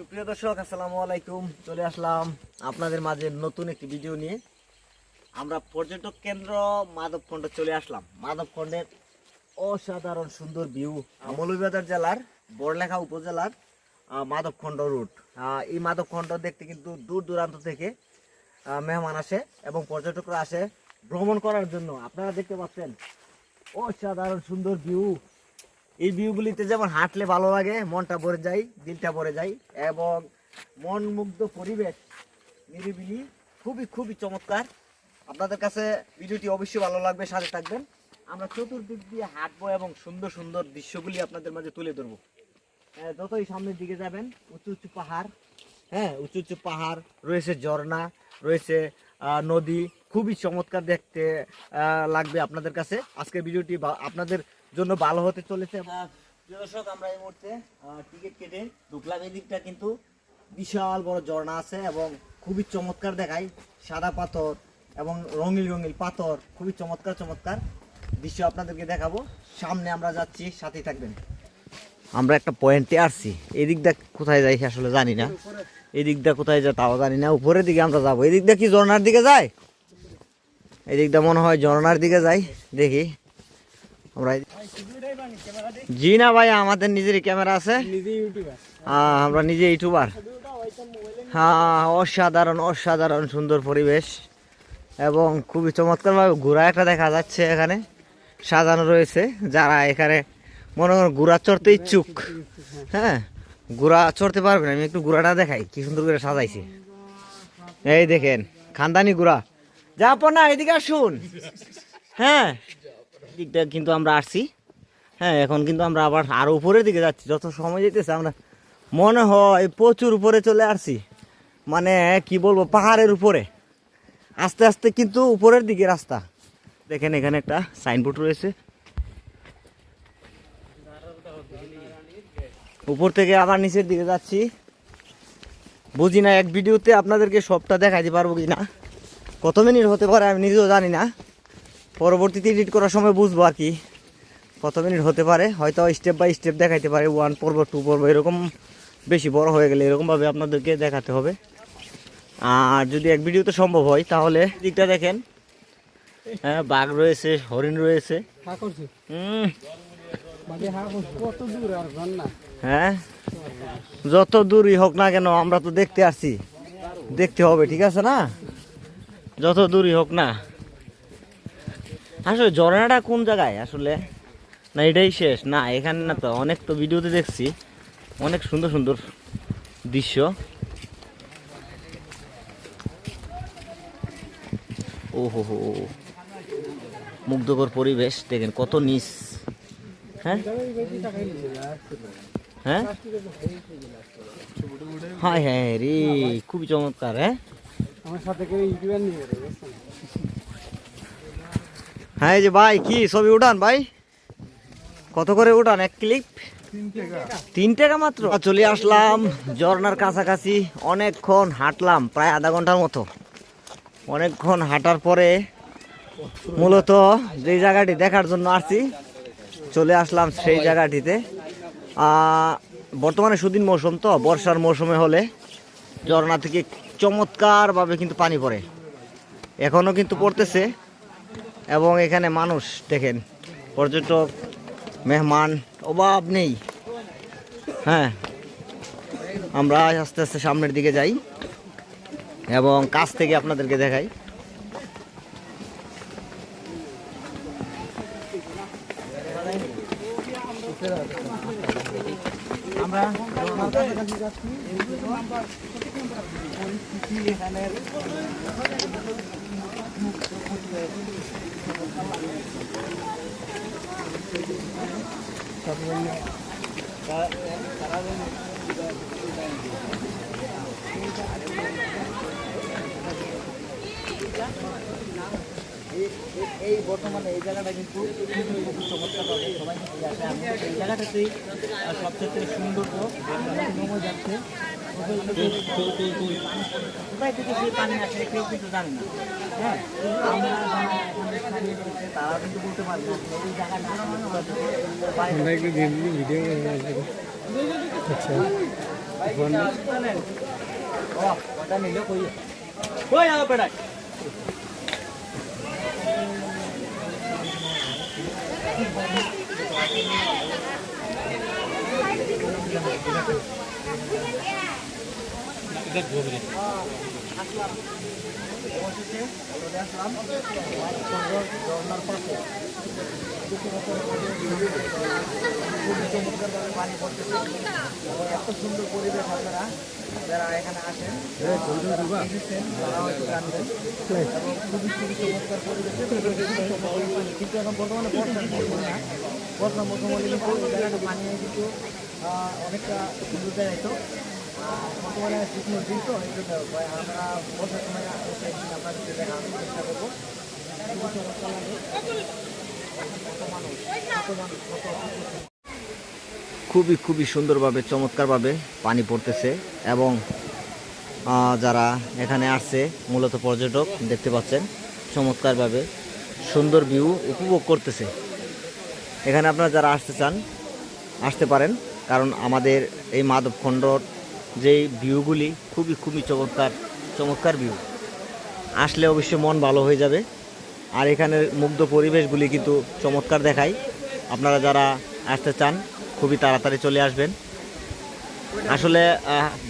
সুপ্রিয় দর্শক, আসসালামু আলাইকুম। চলে আসলাম আপনাদের মাঝে নতুন একটি ভিডিও নিয়ে। আমরা পর্যটক কেন্দ্র মাধবখণ্ড চলে আসলাম। মাধবখণ্ডের অসাধারণ সুন্দর ভিউ মৌলভীবাজার জেলার বড়লেখা উপজেলার মাধবখণ্ড রুট। এই মাধবখণ্ড দেখতে কিন্তু দূর দূরান্ত থেকে মেহমান আসে এবং পর্যটকরা আসে ভ্রমণ করার জন্য। আপনারা দেখতে পাচ্ছেন, অসাধারণ সুন্দর ভিউ। এই ভিউগুলিতে যেমন হাঁটলে ভালো লাগে, মনটা ভরে যায়, দিলটা ভরে যায়, এবং মন মুগ্ধ পরিবেশ নিরিবিলি, খুবই খুবই চমৎকার। আপনাদের কাছে ভিডিওটি অবশ্যই ভালো লাগবে, সাথে থাকবেন। আমরা চতুর্দিক দিয়ে হাঁটবো এবং সুন্দর সুন্দর দৃশ্যগুলি আপনাদের মাঝে তুলে ধরবো। যতই সামনের দিকে যাবেন, উঁচু উঁচু পাহাড় হ্যাঁ উঁচু উঁচু পাহাড়, রয়েছে ঝর্ণা, রয়েছে নদী, খুবই চমৎকার দেখতে লাগবে আপনাদের কাছে। আজকের ভিডিওটি আপনাদের জন্য ভালো হতে চলেছে। দর্শক আমরা এই মুহূর্তে টিকিট কেটে ঢুকলাম এই দিকটা কিন্তু বিশাল বড় ঝর্ণা আছে এবং খুবই চমৎকার দেখায়। সাদা পাথর এবং রঙিল রঙিল পাথর খুবই চমৎকার চমৎকার দৃশ্য আপনাদেরকে দেখাবো। সামনে আমরা যাচ্ছি সাথেই থাকবেন। আমরা একটা পয়েন্টে আসছি। এই দিকটা কোথায় যাই আসলে জানি না। এই দিকটা কোথায় যায় তাও জানি না। উপরের দিকে আমরা যাব। এই দিকটা কি ঝর্ণার দিকে যায়? এই দিকটা মনে হয় ঝর্ণার দিকে যাই দেখি। আমরা জি না ভাই আমাদের নিজেরই ক্যামেরা আছে। আহ, আমরা নিজে ইউটিউবার হ্যাঁ অসাধারণ অসাধারণ সুন্দর পরিবেশ এবং খুবই চমৎকারভাবে ঘোড়া একটা দেখা যাচ্ছে এখানে। সাজানো রয়েছে যারা এখানে মনে করেন ঘোড়া চড়তে ইচ্ছুক। হ্যাঁ ঘোড়া চড়তে পারবেন আমি একটু ঘোড়াটা দেখাই কি সুন্দর করে সাজাইছি। এই দেখেন খানদানি ঘোড়া। যা না এদিকে আসুন। হ্যাঁ দিকটা কিন্তু আমরা আসছি। হ্যাঁ এখন কিন্তু আমরা আবার আরও উপরের দিকে যাচ্ছি। যত সময় যেতেছে আমরা মনে হয় প্রচুর উপরে চলে আসছি। মানে কি বলব, পাহাড়ের উপরে। আস্তে আস্তে কিন্তু উপরের দিকে রাস্তা। দেখেন এখানে একটা সাইনবোর্ড রয়েছে। উপর থেকে আবার নিচের দিকে যাচ্ছি। বুঝি না, এক ভিডিওতে আপনাদেরকে সবটা দেখাইতে পারব কি না কত মিনিট হতে পারে আমি নিজেও জানি না। পরবর্তীতে এডিট করার সময় বুঝব আর কি। কত মিনিট হতে পারে হয়তো স্টেপ বাই স্টেপ দেখাইতে পারে ওয়ান পর্ব টু পর্ব এরকম বেশি বড় হয়ে গেলে এরকমভাবে আপনাদেরকে দেখাতে হবে। আর যদি এক ভিডিওতে সম্ভব হয় তাহলে দিকটা দেখেন। হ্যাঁ বাঘ রয়েছে হরিণ রয়েছে। হ্যাঁ যত দূরই হোক না কেন আমরা তো দেখতে আসছি। দেখতে হবে ঠিক আছে না? যত দূরই হোক না। আসলে ঝর্ণাটা কোন জায়গায়? আসলে না, এটাই শেষ। না, এখানে না তো অনেক তো ভিডিওতে দেখছি। অনেক সুন্দর সুন্দর দৃশ্য। ও হো হো মুগ্ধকর পরিবেশ। দেখেন কত নিস হ্যাঁ? হ্যাঁ? হ্যাঁ রে, খুবই চমৎকার হ্যাঁ? আমার সাথে হ্যাঁ যে ভাই, কি ছবি উঠান ভাই? কত করে উঠান? এক ক্লিপ? তিন টাকা মাত্র। চলে আসলাম ঝর্নার কাছাকাছি। অনেকক্ষণ হাঁটলাম, প্রায় আধা ঘণ্টার মতো। অনেকক্ষণ হাঁটার পরে মূলত যেই জায়গাটি দেখার জন্য আসছি, চলে আসলাম সেই জায়গাটিতে। বর্তমানে সুদিন মৌসুম তো, বর্ষার মৌসুমে হলে ঝর্ণা থেকে চমৎকারভাবে কিন্তু পানি পড়ে। এখনও কিন্তু পড়তেছে। এবং এখানে মানুষ, দেখেন, পর্যটক, মেহমান, অভাব নেই। হ্যাঁ আমরা আস্তে আস্তে সামনের দিকে যাই এবং কাছ থেকে আপনাদেরকে দেখাই। আমরা এই- বর্তমানে এই জায়গাটা কিন্তু খুব চমৎকার পাবে সবাই আসে এই জায়গাটাতেই সবচেয়ে সৌন্দর্য সময় যাচ্ছে। কোথায় থেকে সেই পানি আসে কেউ কিন্তু জানে না। হ্যাঁ আমরা রয়েছে, তারা কিন্তু বলতে পারবে এই জায়গাটা ভিডিও আচ্ছা ও কটা নিলে কই কই আও পেড়াই আসলাম অবশেষে চলে আসলাম চমৎকারভাবে পানি পড়তেছে এবং এত সুন্দর পরিবেশ আপনারা যারা এখানে আসেন এবং খুবই। কিন্তু এখন বর্তমানে বর্ষার মৌসুম না বর্ষার মৌসুম হলে কিন্তু জায়গাটা পানি কিন্তু অনেকটা সুন্দর জায়গায় তো দিন তো এই জন্য আমরা সময় একদিন আপনাদেরকে দেখানোর চেষ্টা করব খুবই খুবই সুন্দরভাবে, চমৎকারভাবে পানি পড়তেছে এবং যারা এখানে আসছে, মূলত পর্যটক দেখতে পাচ্ছেন, চমৎকারভাবে সুন্দর ভিউ উপভোগ করতেছে। এখানে আপনারা যারা আসতে চান, আসতে পারেন, কারণ আমাদের এই মাধবখণ্ডর যেই ভিউগুলি খুবই খুবই চমৎকার চমৎকার ভিউ। আসলে অবশ্যই মন ভালো হয়ে যাবে। আর এখানের মুগ্ধ পরিবেশগুলি কিন্তু চমৎকার দেখায়। আপনারা যারা আসতে চান, খুবই তাড়াতাড়ি চলে আসবেন। আসলে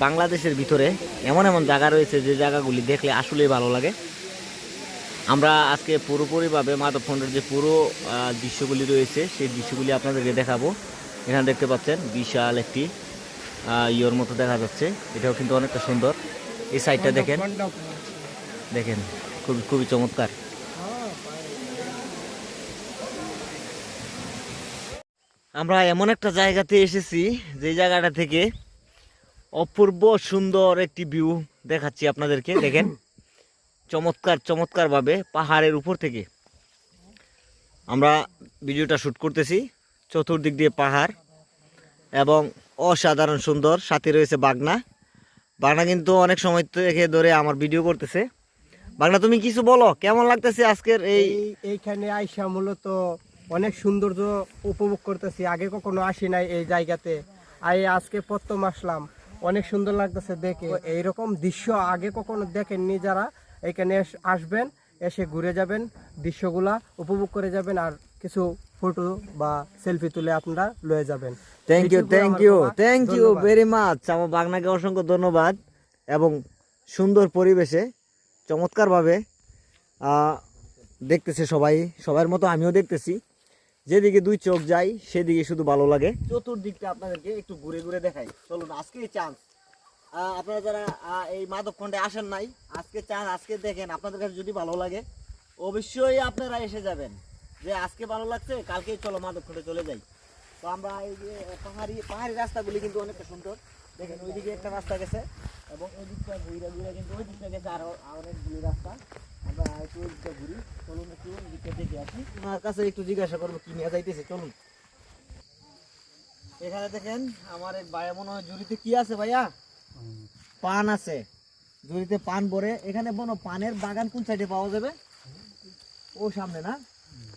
বাংলাদেশের ভিতরে এমন এমন জায়গা রয়েছে যে জায়গাগুলি দেখলে আসলেই ভালো লাগে। আমরা আজকে পুরোপুরিভাবে মাধবখণ্ডের যে পুরো দৃশ্যগুলি রয়েছে, সেই দৃশ্যগুলি আপনাদেরকে দেখাবো। এখানে দেখতে পাচ্ছেন বিশাল একটি ইয়োর মতো দেখা যাচ্ছে। এটাও কিন্তু অনেকটা সুন্দর। এই সাইডটা দেখেন। দেখেন, খুবই খুবই চমৎকার। আমরা এমন একটা জায়গাতে এসেছি, যে জায়গাটা থেকে অপূর্ব সুন্দর একটি ভিউ দেখাচ্ছি আপনাদেরকে। দেখেন, চমৎকার, চমৎকারভাবে পাহাড়ের উপর থেকে আমরা ভিডিওটা শ্যুট করতেছি। চতুর্দিক দিয়ে পাহাড় এবং অসাধারণ সুন্দর। সাথে রয়েছে বাগনা। বাগনা কিন্তু অনেক সময় থেকে ধরে আমার ভিডিও করতেছে। বাগনা, তুমি কিছু বলো? কেমন লাগতেছে আজকের এই এই এইখানে আইসা মূলত অনেক সৌন্দর্য উপভোগ করতেছি। আগে কখনো আসি নাই এই জায়গাতে। আই আজকে প্রথম আসলাম। অনেক সুন্দর লাগতেছে দেখে। এইরকম দৃশ্য আগে কখনো দেখেননি যারা। এখানে আসবেন, এসে ঘুরে যাবেন, দৃশ্যগুলা উপভোগ করে যাবেন আর কিছু ফটো বা সেলফি তুলে আপনারা লয়ে যাবেন। Thank you thank you thank you very much আমার বাগনাকে অসংখ্য ধন্যবাদ এবং সুন্দর পরিবেশে চমৎকারভাবে দেখতেছে সবাই। সবার মতো আমিও দেখতেছি। যেদিকে দুই চোখ যাই সেদিকে শুধু ভালো লাগে। চতুর্দিকটা আপনাদেরকে একটু ঘুরে ঘুরে দেখাই। চলুন আজকে চান্স আপনারা যারা এই মাধবখণ্ডে আসেন নাই আজকে চান আজকে দেখেন আপনাদের কাছে যদি ভালো লাগে অবশ্যই আপনারা এসে যাবেন। যে আজকে ভালো লাগছে কালকেই চলো মাধবখণ্ডে চলে যাই। তো আমরা এই যে পাহাড়ি পাহাড়ি রাস্তাগুলি কিন্তু অনেকটা সুন্দর। দেখেন, ওইদিকে একটা রাস্তা গেছে এবং ওই দিকটা ঘুরে ঘুরে কিন্তু ওই দিকটা গেছে আরও অনেকগুলি রাস্তা। আমরা একটু ওই দিকটা ঘুরি, চলুন একটু ওই দিকটা দেখে আসি। আমার কাছে একটু জিজ্ঞাসা করব, কি নিয়ে যাইতেছে, চলুন। এখানে দেখেন, আমার এক ভাইয়া মনে হয় জুড়িতে কি আছে ভাইয়া? পান আছে। জুড়িতে পান ভরে। এখানে বনো পানের বাগান কোন সাইডে পাওয়া যাবে? ও সামনে না?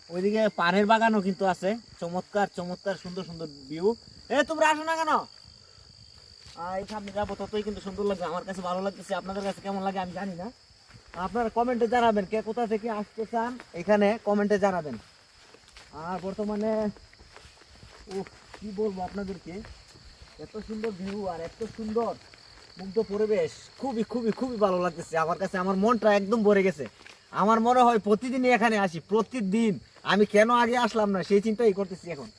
ওইদিকে পানের বাগানও কিন্তু আছে। চমৎকার চমৎকার, সুন্দর সুন্দর ভিউ এ, তোমরা আসো না কেন? এই সামনে যাব, ততই কিন্তু সুন্দর লাগবে। আমার কাছে ভালো লাগতেছে। আপনাদের কাছে কেমন লাগে আমি জানি না। আপনারা কমেন্টে জানাবেন কে কোথা থেকে আসতে চান। এখানে কমেন্টে জানাবেন। আর বর্তমানে ও কি বলব আপনাদেরকে? এত সুন্দর ভিউ আর এত সুন্দর মুগ্ধ পরিবেশ। খুবই খুবই খুবই ভালো লাগতেছে। আমার কাছে, আমার মনটা একদম ভরে গেছে। আমার মনে হয় প্রতিদিনই এখানে আসি। প্রতিদিন। আমি কেন আগে আসলাম না? সেই চিন্তাই করতেছি এখন।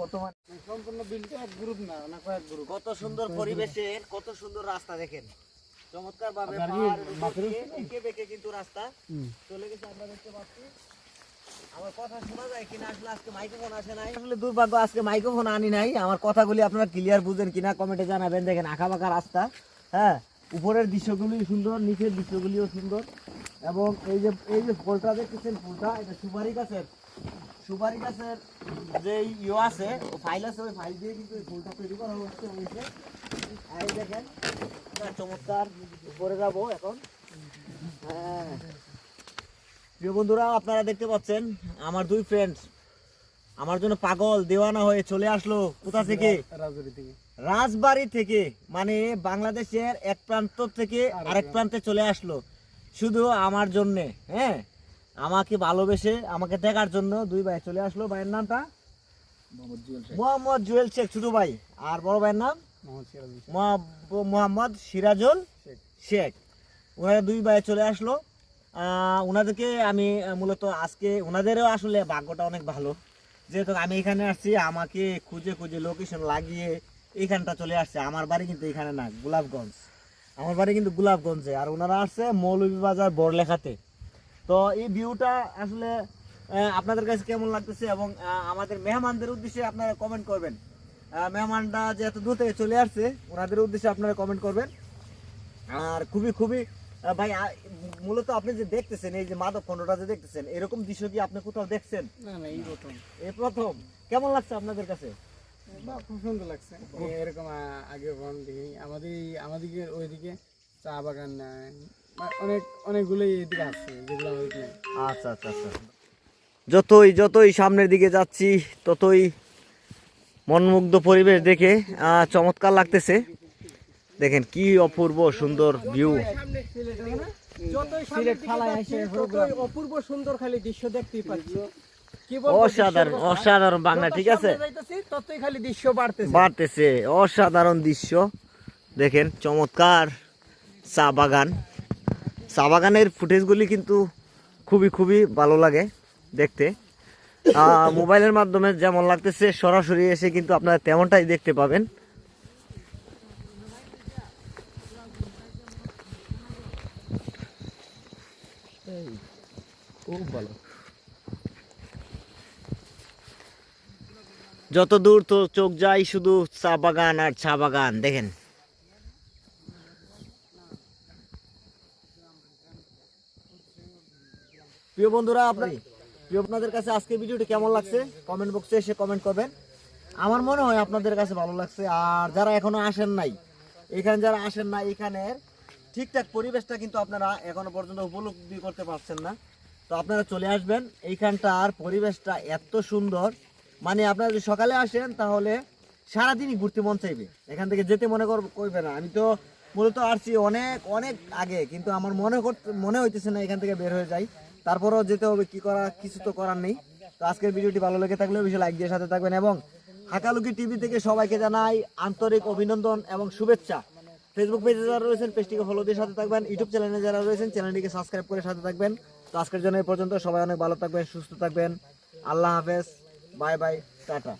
বর্তমান সম্পূর্ণ বিলটা এক গ্রুপ না না কয়েক গ্রুপ কত সুন্দর পরিবেশের কত সুন্দর রাস্তা দেখেন। চমৎকার ভাবে বেঁকে কিন্তু রাস্তা। চলে গেছে আমরা দেখতে পাচ্ছি। আমার কথা শোনা যায় কিনা? আসলে আজকে মাইক্রোফোন আসে নাই। আসলে দুর্ভাগ্য আজকে মাইক্রোফোন আনি নাই। আমার কথাগুলি আপনারা ক্লিয়ার বুঝেন কিনা? কমেন্টে জানাবেন। দেখেন আঁকা বাঁকা রাস্তা হ্যাঁ? উপরের দৃশ্যগুলি সুন্দর নিচের দৃশ্যগুলিও সুন্দর। এবং এই যে এই যে ফুলটা দেখতেছেন ফুলটা এটা সুপারি গাছের সুপারি গাছের যে ইয়ে আছে ও ফাইল আছে ওই ফাইল দিয়ে কিন্তু ফুলটা তৈরি করা হচ্ছে হয়েছে আর দেখেন চমৎকার উপরে যাব এখন। হ্যাঁ। প্রিয় বন্ধুরা আপনারা দেখতে পাচ্ছেন আমার দুই ফ্রেন্ডস আমার জন্য পাগল দেওয়ানা হয়ে চলে আসলো। কোথা থেকে? রাজবাড়ি থেকে। মানে বাংলাদেশের এক প্রান্ত থেকে আরেক প্রান্তে চলে আসলো। শুধু আমার জন্যে হ্যাঁ? আমাকে ভালোবেসে আমাকে দেখার জন্য দুই ভাই চলে আসলো। ভাইয়ের নামটা? মোহাম্মদ জুয়েল শেখ। ছোট ভাই। আর বড় ভাইয়ের নাম? মোহাম্মদ- সিরাজুল শেখ। ওনারা দুই ভাই চলে আসলো। আহ, ওনাদেরকে আমি মূলত আজকে ওনাদেরও আসলে ভাগ্যটা অনেক ভালো। যেহেতু আমি এখানে আসছি আমাকে খুঁজে খুঁজে লোকেশন লাগিয়ে এইখানটা চলে আসছে। আমার বাড়ি কিন্তু এখানে না গোলাপগঞ্জ। আমার বাড়ি কিন্তু গোলাপগঞ্জে। আর ওনারা আসছে মৌলভীবাজার বড়লেখাতে। তো এই ভিউটা আসলে আপনাদের কাছে কেমন লাগতেছে এবং আমাদের মেহমানদের উদ্দেশ্যে আপনারা কমেন্ট করবেন। আহ, মেহমানরা যে এত দূর থেকে চলে আসছে ওনাদের উদ্দেশ্যে আপনারা কমেন্ট করবেন। আর খুবই খুবই ভাই মূলত আপনি যে দেখতেছেন এই যে মাদক খণ্ডটা যে দেখতেছেন এরকম দৃশ্য কি আপনি কোথাও দেখছেন? না না এই প্রথম। এই প্রথম। কেমন লাগছে আপনাদের কাছে? খুব সুন্দর লাগছে। এরকম আগে আমাদের আমাদের ওইদিকে চা বাগান অনেক অনেকগুলোই এদিকে আছে যেগুলো আচ্ছা আচ্ছা আচ্ছা। যতই যতই সামনের দিকে যাচ্ছি ততই মনমুগ্ধ পরিবেশ দেখে চমৎকার লাগতেছে। দেখেন কি অপূর্ব সুন্দর ভিউ অপূর্ব সুন্দর খালি দৃশ্য দেখতেই পাচ্ছি। অসাধারণ অসাধারণ বাংলা ঠিক আছে? ততই খালি দৃশ্য বাড়তেছে। বাড়তেছে অসাধারণ দৃশ্য। দেখেন চমৎকার চা বাগান। চা বাগানের ফুটেজগুলি কিন্তু খুবই খুবই ভালো লাগে দেখতে। মোবাইলের মাধ্যমে যেমন লাগতেছে, সরাসরি এসে কিন্তু আপনারা তেমনটাই দেখতে পাবেন। খুব ভালো যত দূর তো চোখ যায় শুধু চা বাগান আর চা বাগান, দেখেন। প্রিয় বন্ধুরা, আপনার প্রিয় আপনাদের কাছে আজকে ভিডিওটি কেমন লাগছে? কমেন্ট বক্সে এসে কমেন্ট করবেন। আমার মনে হয় আপনাদের কাছে ভালো লাগছে। আর যারা এখনও আসেন নাই, এখানে যারা আসেন না এখানের ঠিকঠাক পরিবেশটা কিন্তু আপনারা এখনও পর্যন্ত উপলব্ধি করতে পারছেন না। তো আপনারা চলে আসবেন। এইখানটার পরিবেশটা এত সুন্দর। মানে আপনারা যদি সকালে আসেন, তাহলে সারাদিনই ঘুরতে মন চাইবে। এখান থেকে যেতে মনে কর করবে না। আমি তো মূলত আসছি অনেক অনেক আগে। কিন্তু আমার মনে করতে মনে হইতেছে না এখান থেকে বের হয়ে যাই। তারপরেও যেতে হবে, কি করা, কিছু তো করার নেই। তো আজকের ভিডিওটি ভালো লেগে থাকলে অবশ্যই লাইক দিয়ে সাথে থাকবেন এবং হাকালুকি টিভি থেকে সবাইকে জানাই আন্তরিক অভিনন্দন এবং শুভেচ্ছা। ফেসবুক পেজে যারা রয়েছেন পেজটিকে ফলো দিয়ে সাথে থাকবেন। ইউটিউব চ্যানেলে যারা রয়েছেন চ্যানেলটিকে সাবস্ক্রাইব করে সাথে থাকবেন। তো আজকের জন্য এই পর্যন্ত, সবাই অনেক ভালো থাকবেন, সুস্থ থাকবেন। আল্লাহ হাফেজ বাই বাই টাটা।